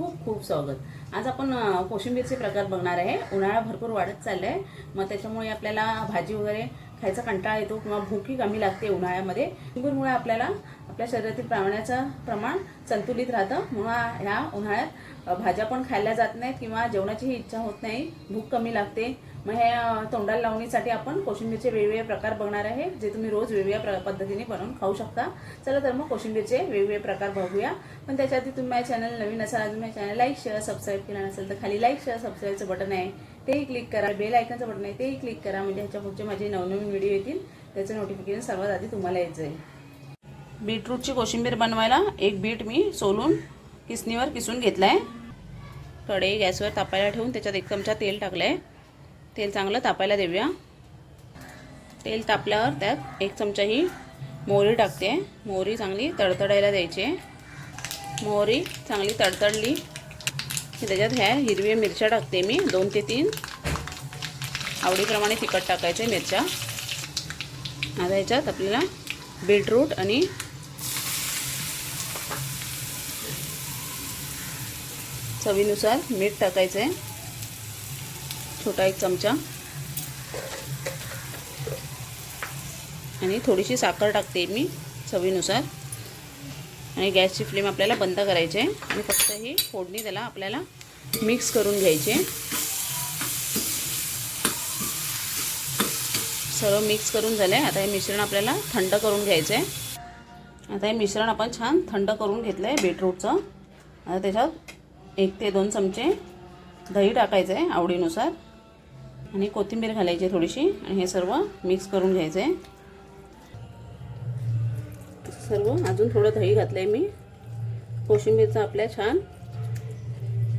खूप खूप स्वागत. आज आपण कोशिंबीरचे प्रकार बघणार आहे. उन्हाळा भरपूर वाढत चालला आहे मग त्याच्यामुळे आपल्याला भाजी वगैरे खायचा कंटाळा येतो किंवा भूकही कमी लागते उन्हाळ्यामध्ये. कोशिंबीरमुळे आपल्याला आपल्या शरीरातील प्राण्याचं प्रमाण संतुलित राहतं. म्हणून ह्या उन्हाळ्यात भाज्या पण खायला जात नाहीत किंवा जेवणाचीही इच्छा होत नाही. भूक कमी लागते. मग हे तोंडाला लावणीसाठी आपण कोशिंबीरचे वेगवेगळे प्रकार बघणार आहे जे तुम्ही रोज वेगवेगळ्या पद्धतीने बनवून खाऊ शकता. चला तर मग कोशिंबीरचे वेगवेगळे प्रकार बघूया. पण त्याच्या आधी तुम्ही माझ्या चॅनल नवीन असाल अजून माझ्या चॅनल लाईक शेअर सबस्क्राईब केला नसेल तर खाली लाईक शेअर सबस्क्राईबचं बटन आहे. तेही क्लिक करा. बेल आयकनचं बटन आहे तेही क्लिक करा. म्हणजे ह्याच्या पुढचे माझे नवनवीन व्हिडिओ येतील. त्याचं नोटिफिकेशन सर्वात आधी तुम्हाला येत जाईल. बीटरूटची कोशिंबीर बनवायला एक बीट मी सोलून किसणीवर किसून घेतला आहे कढई गॅसवर तापायला ठेवून त्याच्यात एक चमचा तेल टाकलं आहे तेल चांगलं तापायला देऊया. तेल तापल्यावर त्यात एक चमचा ही मोहरी टाकते. मोहरी चांगली तडतडायला द्यायची. आहे. मोहरी चांगली तडतडली की त्याच्यात ह्या हिरव्या मिरच्या टाकते मी दोन ते तीन. आवडीप्रमाणे तिखट टाकायचे मिरच्या. आता ह्याच्यात आपल्याला बीटरूट आणि चवीनुसार मीठ टाकायचं आहे छोटा एक चमचा. आणि थोडीशी साखर टाकते मी चवीनुसार. आणि गॅसची फ्लेम आपल्याला बंद करायची आहे. आणि फक्त ही फोडणी त्याला आपल्याला मिक्स करून घ्यायची सर्व मिक्स करून झालं. आहे आता हे मिश्रण आपल्याला थंड करून घ्यायचं आहे. आता हे मिश्रण आपण छान थंड करून घेतलं आहे बीटरूटचं. आता त्याच्यात एक ते दोन चमचे दही टाकायचं आहे आवडीनुसार. आणि कोथिंबीर घालायची आहे थोडीशी आणि हे सर्व मिक्स करून घ्यायचं आहे सर्व अजून थोडं दही घातलं आहे मी. कोशिंबीरचा आपल्या छान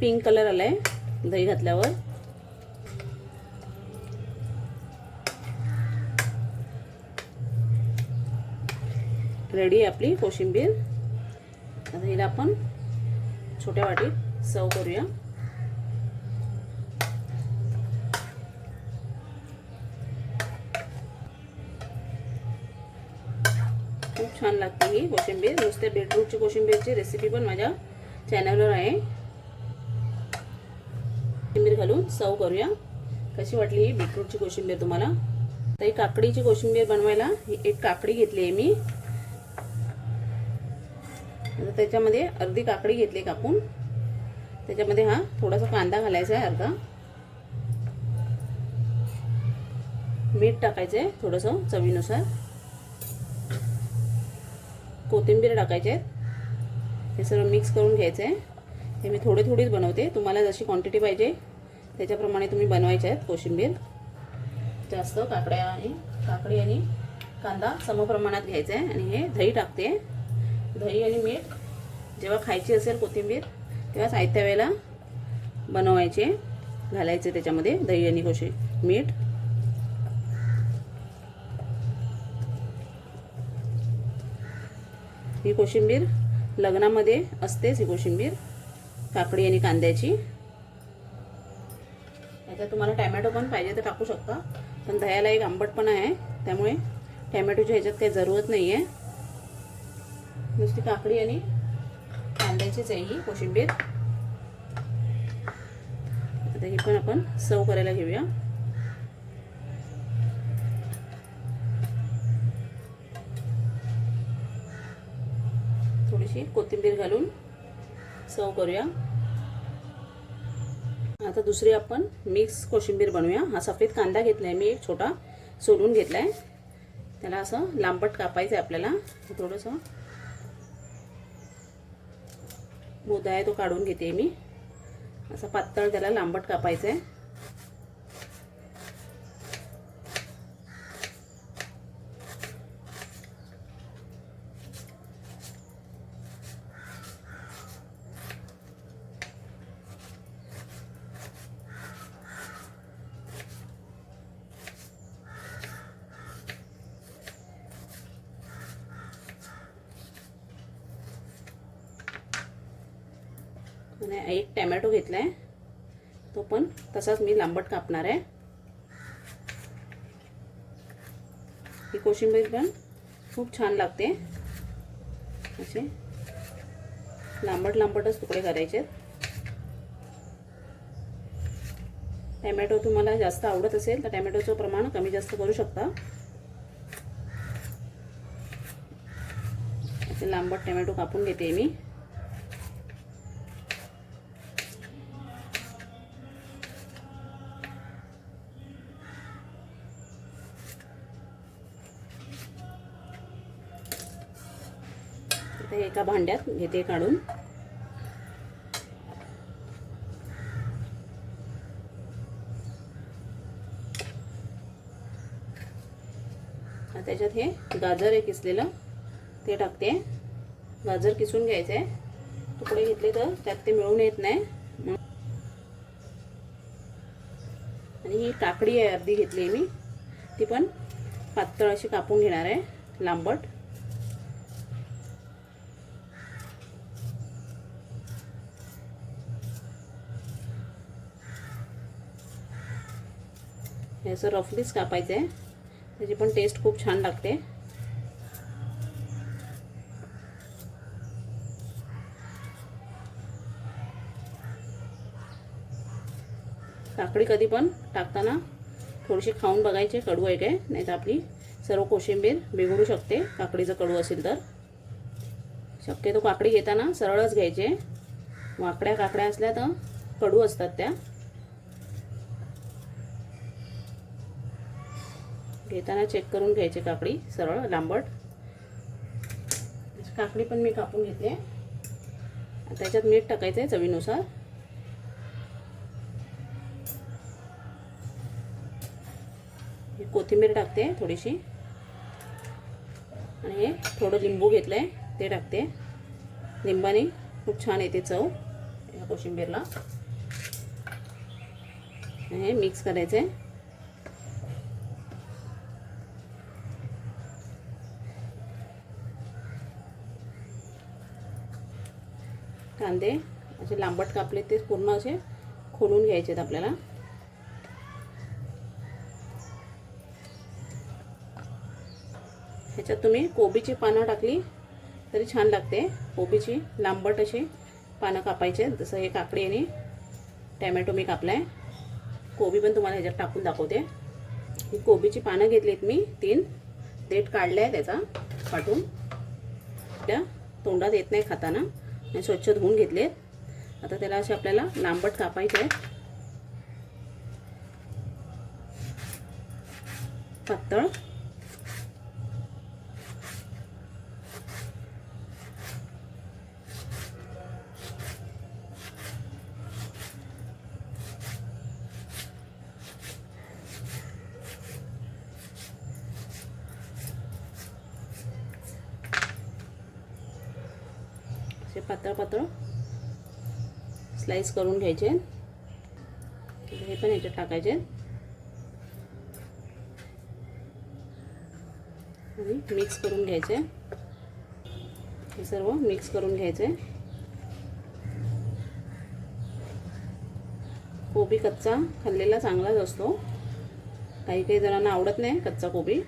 पिंक कलर आला आहे दही घातल्यावर. रेडी आहे आपली कोशिंबीर. आता हिला आपण छोट्या वाटीत सर्व करूया. छान लागते ही कोशिंबीर. नुसते बीटरूटची कोशिंबीरची रेसिपी पण माझ्या चॅनलवर आहे. कोशिंबीर घालून सव करूया. कशी वाटली ही बीटरूटची कोशिंबीर तुम्हाला? तर ही काकडीची कोशिंबीर बनवायला ही एक काकडी घेतली आहे मी. त्याच्यामध्ये अर्धी काकडी घेतली कापून. त्याच्यामध्ये हा थोडासा कांदा घालायचा आहे अर्धा. मीठ टाकायचं आहे थोडंसं चवीनुसार. कोथिंबीर टाकायचे आहेत. हे सर्व मिक्स करून घ्यायचं आहे हे मी थोडी थोडीच बनवते. तुम्हाला जशी क्वांटिटी पाहिजे त्याच्याप्रमाणे तुम्ही बनवायचे आहेत कोशिंबीर. जास्त काकड्या आणि काकडी आणि कांदा समप्रमाणात घ्यायचा आहे आणि हे दही टाकते. दही आणि मीठ जेव्हा खायची असेल कोथिंबीर तेव्हा साहित्या वेळेला बनवायचे घालायचे त्याच्यामध्ये दही आणि कोशी मीठ. ही कोशिंबीर लग्नामध्ये असतेच ही कोशिंबीर काकडी आणि कांद्याची. आता तुम्हाला टॅमॅटो पण पाहिजे तर टाकू शकता पण दह्याला एक आंबटपणा आहे त्यामुळे टॅमॅटोच्या ह्याच्यात काही जरूरत नाही आहे नुसती काकडी आणि कांद्याचीच आहे ही कोशिंबीर. आता ही पण आपण सर्व करायला घेऊया. थोडीशी कोथिंबीर घालून सर्व करूया. आता दुसरी आपण मिक्स कोशिंबीर बनवूया. हा सफेद कांदा घेतला आहे मी एक छोटा सोलून घेतला आहे त्याला असं लांबट कापायचं आहे आपल्याला. थोडंसं मोदा आहे तो काढून घेते मी. असं पातळ त्याला लांबट कापायचं आहे आणि एक टॅमॅटो घेतला आहे तो पण तसाच मी लांबट कापणार आहे. ही कोशिंबीर पण खूप छान लागते. असे लांबट लांबटच तुकडे करायचे टॅमॅटो तुम्हाला जास्त आवडत असेल तर टॅमॅटोचं प्रमाण कमी जास्त करू शकता. असे लांबट टॅमॅटो कापून घेते मी. एका भांड्यात घेते काढून. त्याच्यात हे गाजर आहे किसलेलं ते टाकते. गाजर किसून घ्यायचं. आहे तुकडे घेतले तर त्यात ते मिळून येत नाही. आणि ही काकडी आहे अर्धी घेतली आहे मी. ती पण पातळ अशी कापून घेणार आहे लांबट. हे असं रफलीच कापायचं आहे त्याची पण टेस्ट खूप छान लागते. काकडी कधी पण टाकताना थोडीशी खाऊन बघायचे कडू आहे काय? नाही तर आपली सर्व कोशिंबीर बिघडू शकते काकडीचं कडू असेल तर. शक्यतो काकडी घेताना सरळच घ्यायचे. वाकड्या काकड्या असल्या तर कडू असतात त्या. घेताना चेक करून घ्यायचे काकडी सरळ लांबट. काकडी पण मी कापून घेतली त्याच्यात मीठ टाकायचं आहे चवीनुसार. ही कोथिंबीर टाकते थोडीशी. आणि हे थोडं लिंबू घेतलं आहे ते टाकते. लिंबाने खूप छान येते चव या कोशिंबीरला. हे मिक्स करायचं आहे कांदे असे लांबट कापले ते पूर्ण असे खोलून घ्यायचे आहेत आपल्याला. ह्याच्यात तुम्ही कोबीची पानं टाकली तरी छान लागते. कोबीची लांबट अशी पानं कापायचे जसं हे काकडी आणि टॅमॅटो मी कापला आहे कोबी पण तुम्हाला ह्याच्यात टाकून दाखवते. ही कोबीची पानं घेतलीत मी तीन. देठ काढले आहे त्याचा काटून. त्या तोंडात येत नाही खाताना. आणि स्वच्छ धुवून घेतले. आता त्याला असे आपल्याला लांबट कापायचे आहेत. पातळ. पातळ पातळ स्लाइस करून घ्यायचे. हे पण ह्याच्यात टाकायचे. आणि मिक्स करून घ्यायचे. हे सर्व मिक्स करून घ्यायचे. कोबी कच्चा खाल्लेला चांगलाच असतो. काही काही जणांना आवडत नाही कच्चा कोबी.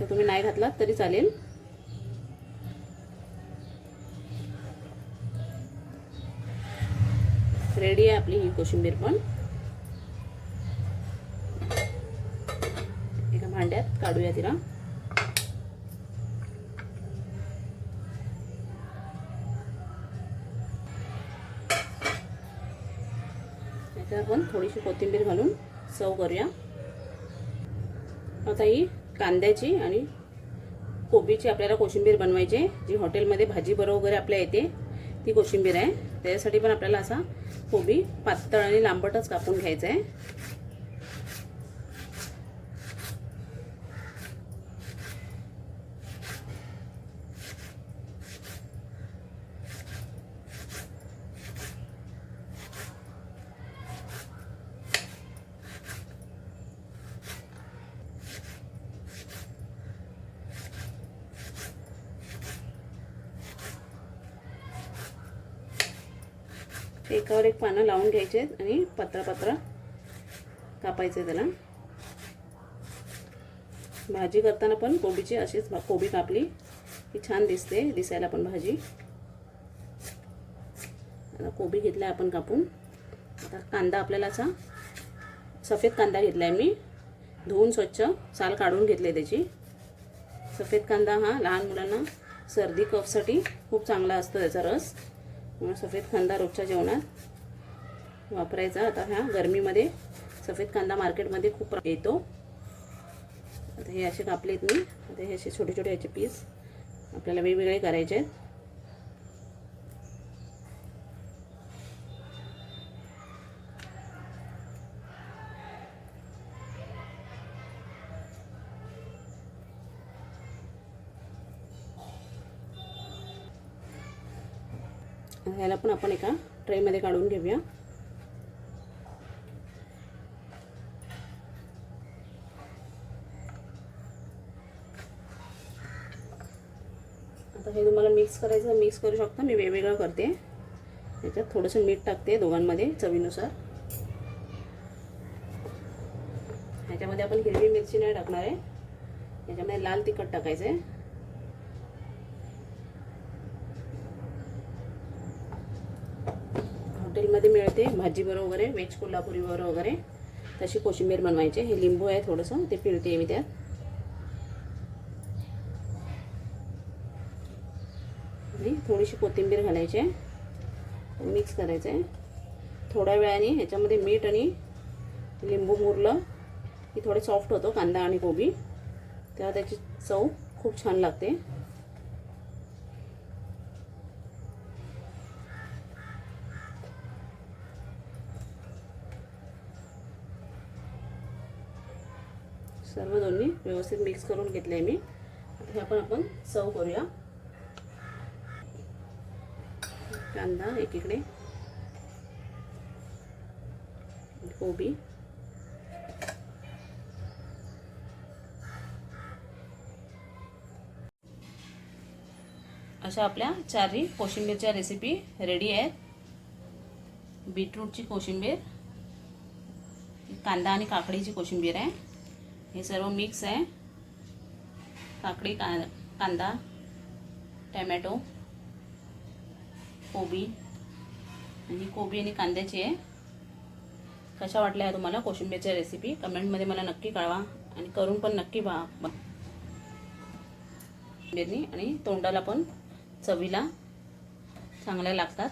तर तुम्ही नाही घातलात तरी चालेल. रेडी आहे आपली ही कोशिंबीर पण. एका भांड्यात काढूया तिला. त्याच्यात आपण थोडीशी कोथिंबीर घालून सव करूया. आता ही कांद्याची आणि कोबीची आपल्याला कोशिंबीर बनवायची जी हॉटेलमध्ये भाजी बरोबर वगैरे आपल्या येते ती कोशिंबीर आहे. त्याच्यासाठी पण आपल्याला असा कोबी पातळ आणि लांबटच कापून घ्यायचा आहे. एकावर एक पानं लावून घ्यायचे आहेत आणि पत्रा पत्रा कापायचे त्याला. भाजी करताना पण कोबीची अशीच कोबी कापली की छान दिसते दिसायला पण भाजी. आता कोबी घेतला आहे आपण कापून. आता कांदा आपल्याला असा सफेद कांदा घेतला आहे मी. धुवून स्वच्छ साल काढून घेतले त्याची. सफेद कांदा हा लहान मुलांना सर्दी कफसाठी खूप चांगला असतो त्याचा रस. म्हणून सफेद कांदा रोजच्या जेवणात वापरायचा. आता ह्या गरमीमध्ये सफेद कांदा मार्केटमध्ये खूप येतो. आता हे असे कापलेत मी. आता हे असे छोटे छोटे याचे पीस आपल्याला वेगवेगळे करायचे आहेत. ह्याला पण आपण एका ट्रेमध्ये काढून घेऊया. आता हे तुम्हाला मिक्स करायचं मिक्स करू शकता. मी वेगवेगळं करते. त्याच्यात थोडंसं मीठ टाकते दोघांमध्ये चवीनुसार. ह्याच्यामध्ये आपण हिरवी मिरची नाही टाकणार आहे. याच्यामध्ये लाल तिखट टाकायचं आहे हॉटेलमध्ये मिळते भाजीबरोबर वगैरे वेज कोल्हापुरीवर वगैरे. तशी कोशिंबीर बनवायची. हे लिंबू आहे थोडंसं ते पिळते मी त्यात. आणि थोडीशी कोथिंबीर घालायची आहे. मिक्स करायचं आहे. थोड्या वेळाने ह्याच्यामध्ये मीठ आणि लिंबू मुरलं की थोडे सॉफ्ट होतो कांदा आणि कोबी. तेव्हा त्याची चव खूप छान लागते. सर्व दोन्ही व्यवस्थित मिक्स करून घेतले मी. आता हे आपण आपण सर्व करूया. कांदा एकीकडे. कोबी. अशा आपल्या चारही कोशिंबीरच्या रेसिपी रेडी आहेत. बीटरूटची कोशिंबीर कांदा आणि काकडीची कोशिंबीर आहे. हे सर्व मिक्स आहे. काकडी का कांदा टॅमॅटो कोबी आणि कोबी आणि कांद्याची आहे. कशा वाटल्या आहे तुम्हाला कोशिंबीरच्या रेसिपी कमेंटमध्ये मला नक्की कळवा आणि करून पण नक्की पहा. आणि तोंडाला पण चवीला चांगल्या लागतात.